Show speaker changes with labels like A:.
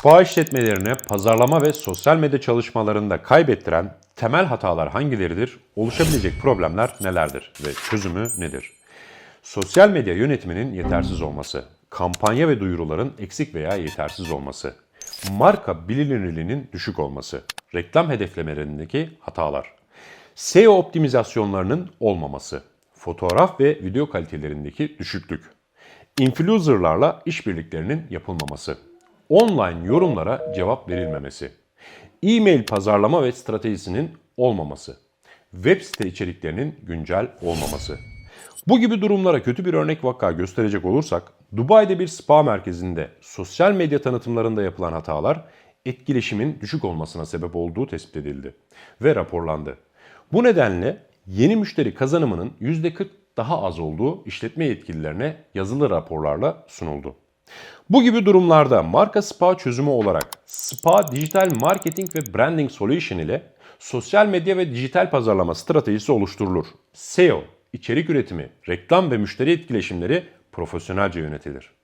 A: Spa işletmelerine pazarlama ve sosyal medya çalışmalarında kaybettiren temel hatalar hangileridir? Oluşabilecek problemler nelerdir ve çözümü nedir? Sosyal medya yönetiminin yetersiz olması, kampanya ve duyuruların eksik veya yetersiz olması, marka bilinirliğinin düşük olması, reklam hedeflemelerindeki hatalar, SEO optimizasyonlarının olmaması, fotoğraf ve video kalitelerindeki düşüklük, influencerlarla işbirliklerinin yapılmaması, online yorumlara cevap verilmemesi, e-mail pazarlama ve stratejisinin olmaması, web site içeriklerinin güncel olmaması. Bu gibi durumlara kötü bir örnek vaka gösterecek olursak, Dubai'de bir spa merkezinde sosyal medya tanıtımlarında yapılan hatalar etkileşimin düşük olmasına sebep olduğu tespit edildi ve raporlandı. Bu nedenle yeni müşteri kazanımının %40 daha az olduğu işletme yetkililerine yazılı raporlarla sunuldu. Bu gibi durumlarda marka spa çözümü olarak Spa Dijital Marketing ve Branding Solution ile sosyal medya ve dijital pazarlama stratejisi oluşturulur. SEO, içerik üretimi, reklam ve müşteri etkileşimleri profesyonelce yönetilir.